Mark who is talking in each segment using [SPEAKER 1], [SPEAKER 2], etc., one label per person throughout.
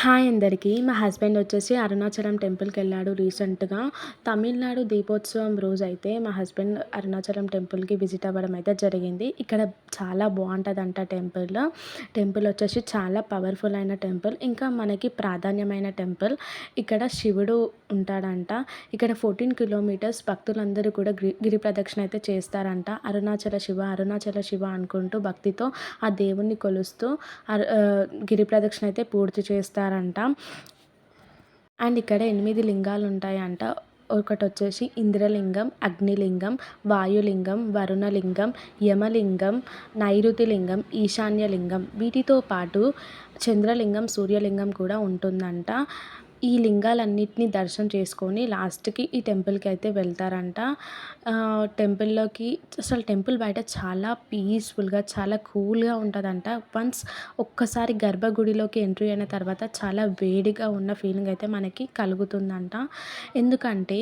[SPEAKER 1] Hi అందరికీ. మా husband వచ్చేసి అరుణాచలం టెంపుల్కి వెళ్ళాడు రీసెంట్గా. తమిళనాడు దీపోత్సవం రోజు అయితే మా హస్బెండ్ అరుణాచలం టెంపుల్కి విజిట్ అవ్వడం అయితే జరిగింది. ఇక్కడ చాలా బాగుంటుందంట టెంపుల్. టెంపుల్ వచ్చేసి చాలా పవర్ఫుల్ అయిన టెంపుల్. ఇంకా మనకి ప్రాధాన్యమైన టెంపుల్ ఇక్కడ శివుడు ఉంటాడంట. ఇక్కడ ఫోర్టీన్ కిలోమీటర్స్ భక్తులందరూ కూడా గిరి గిరి ప్రదక్షిణ అయితే చేస్తారంట. అరుణాచల శివ అరుణాచల శివ అనుకుంటూ భక్తితో ఆ దేవుణ్ణి కొలుస్తూ గిరి ప్రదక్షిణ అయితే పూర్తి చేస్తారు. చేస్తారంట. అండ్ ఇక్కడ ఎనిమిది లింగాలు ఉంటాయంట ఒకటి వచ్చేసి ఇంద్రలింగం అగ్నిలింగం వాయులింగం వరుణలింగం యమలింగం నైరుతి లింగం ఈశాన్యలింగం. వీటితో పాటు చంద్రలింగం సూర్యలింగం కూడా ఉంటుందంట. ఈ లింగాలన్నిటిని దర్శనం చేసుకొని లాస్ట్కి ఈ టెంపుల్కి అయితే వెళ్తారంట. టెంపుల్లోకి అసలు టెంపుల్ బయట చాలా పీస్ఫుల్గా చాలా కూల్గా ఉంటుందంట. వన్స్ ఒక్కసారి గర్భగుడిలోకి ఎంట్రీ అయిన తర్వాత చాలా వేడిగా ఉన్న ఫీలింగ్ అయితే మనకి కలుగుతుందంట. ఎందుకంటే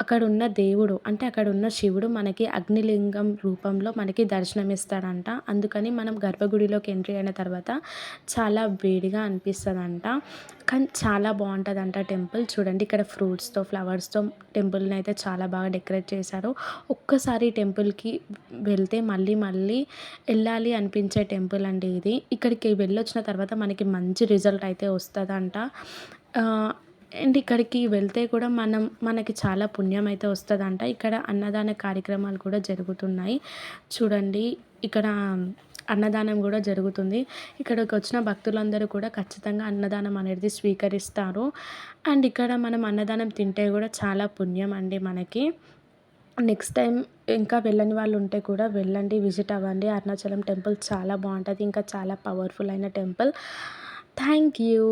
[SPEAKER 1] అక్కడ ఉన్న దేవుడు అంటే అక్కడ ఉన్న శివుడు మనకి అగ్నిలింగం రూపంలో మనకి దర్శనమిస్తాడంట. అందుకని మనం గర్భగుడిలోకి ఎంట్రీ అయిన తర్వాత చాలా వేడిగా అనిపిస్తుందంట. కానీ చాలా బాగుంటుందంట టెంపుల్. చూడండి ఇక్కడ ఫ్రూట్స్తో ఫ్లవర్స్తో టెంపుల్ని అయితే చాలా బాగా డెకరేట్ చేశారు. ఒక్కసారి టెంపుల్కి వెళ్తే మళ్ళీ మళ్ళీ వెళ్ళాలి అనిపించే టెంపుల్ అండి ఇది. ఇక్కడికి వెళ్ళొచ్చిన తర్వాత మనకి మంచి రిజల్ట్ అయితే వస్తుందంట. అండ్ ఇక్కడికి వెళ్తే కూడా మనం మనకి చాలా పుణ్యం అయితే వస్తుందంట. ఇక్కడ అన్నదాన కార్యక్రమాలు కూడా జరుగుతున్నాయి. చూడండి ఇక్కడ అన్నదానం కూడా జరుగుతుంది. ఇక్కడికి వచ్చిన భక్తులందరూ కూడా ఖచ్చితంగా అన్నదానం అనేది స్వీకరిస్తారు. అండ్ ఇక్కడ మనం అన్నదానం తింటే కూడా చాలా పుణ్యం అండి మనకి. నెక్స్ట్ టైం ఇంకా వెళ్ళని వాళ్ళు ఉంటే కూడా వెళ్ళండి విజిట్ అవ్వండి. అరుణాచలం టెంపుల్ చాలా బాగుంటుంది. ఇంకా చాలా పవర్ఫుల్ అయిన టెంపుల్. Thank you.